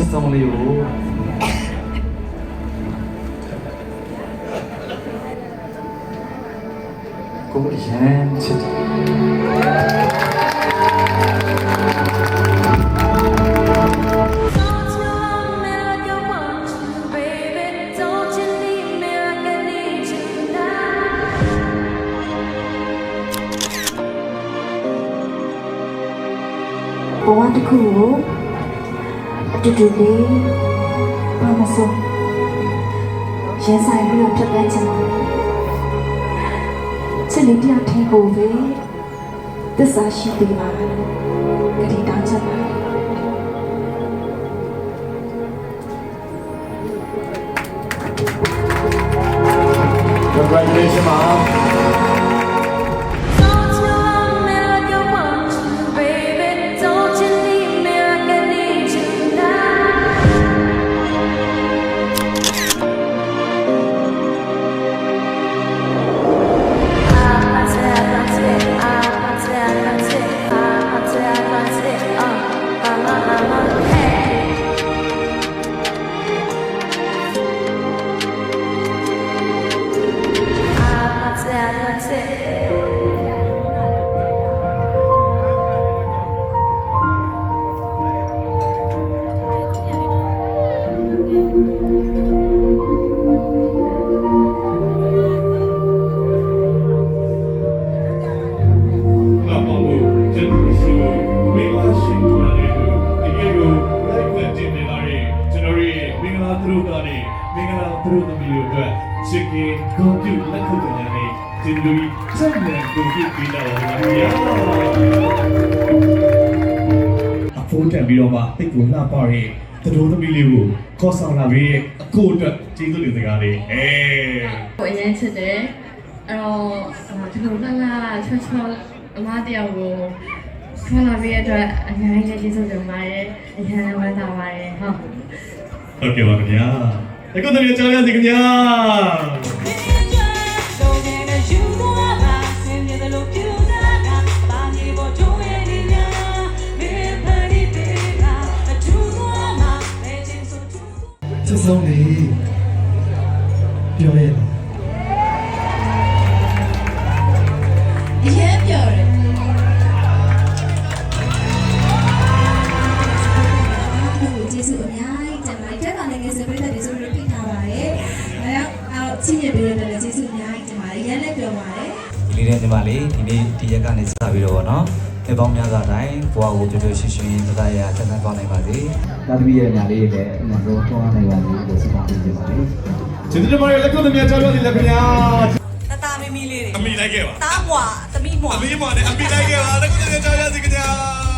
ချက်ဆုံးလေးကိုကိုအရန်ချစ်တယ် Don't you love me like I want you, baby? Don't you need me like I need you now? ဘဝတစ်ခုကို အတူတူလေးဘာမဆိုရင်ဆိုင်ပြီးတော့ဖြတ်တန်းချင်တယ်ချစ်လေးတရားထင်ကိုပဲသစ္စာရှိသေးပါဂတိတောင်းချင်ပါတယ် Congratulations ပါ သူတို့သမီးတို့အတွက်ချစ်ခင်ဂုဏ်ပြုလက်ခုပ်တင်တဲ့ကျွန်တော်တို့ချက်နဲ့ဂုဏ်ပြုပေးတာပါဗျာအဖိုးတက်ပြီးတော့မှတိတ်ကိုလှပရဲတတော်သမီးလေးကိုခေါ်ဆောင်လာပြီးအကိုအတွက်ကျေးဇူးတင်စကားလေးအဲကိုအရင်ချစ်တယ်အဲ့တော့ဒီလိုလှလှချောချောအမတယောက်ကိုခေါ်လာပြီးတဲ့အတွက်အများကြီးကျေးဇူးတင်ပါတယ်အရင်လည်းဝမ်းသာပါတယ်ဟုတ်ဟုတ်ကဲ့ပါခင်ဗျာ တက္ကသိုလ်ကျောင်းရစီခင်ဗျာချက်ဆုံးလေးပြော တော့အောက်ချင်းရပြီးတော့လည်းကျေးဇူးအများကြီးတင်ပါတယ်။ရန်လည်းပြောပါတယ်။ဒီလေးတဲ့ညီမလေးဒီနေ့ဒီရက်ကနေစပြီးတော့ဗောနော်ဒီပေါင်းများစွာတိုင်းဘဝကိုကြွကြွရှင်းရှင်းသတရဆက်ဆံသွားနိုင်ပါစေ။တာသမီးရဲ့ညာလေးတွေလည်းအမှန်တော့တွန်းနိုင်ပါစေလို့ဆုတောင်းပေးကြပါမယ်။ကျေးဇူးတင်ပါတယ်လက်ခုပ်သမားကျောင်းရစီလက်ခင်ဗျာတတမီမီလေးတွေအမိလိုက်ခဲ့ပါတားမွာတမိမွာအမိမနဲ့အမိလိုက်ခဲ့ပါလက်ခုပ်သမားကျောင်းရစီခင်ဗျာ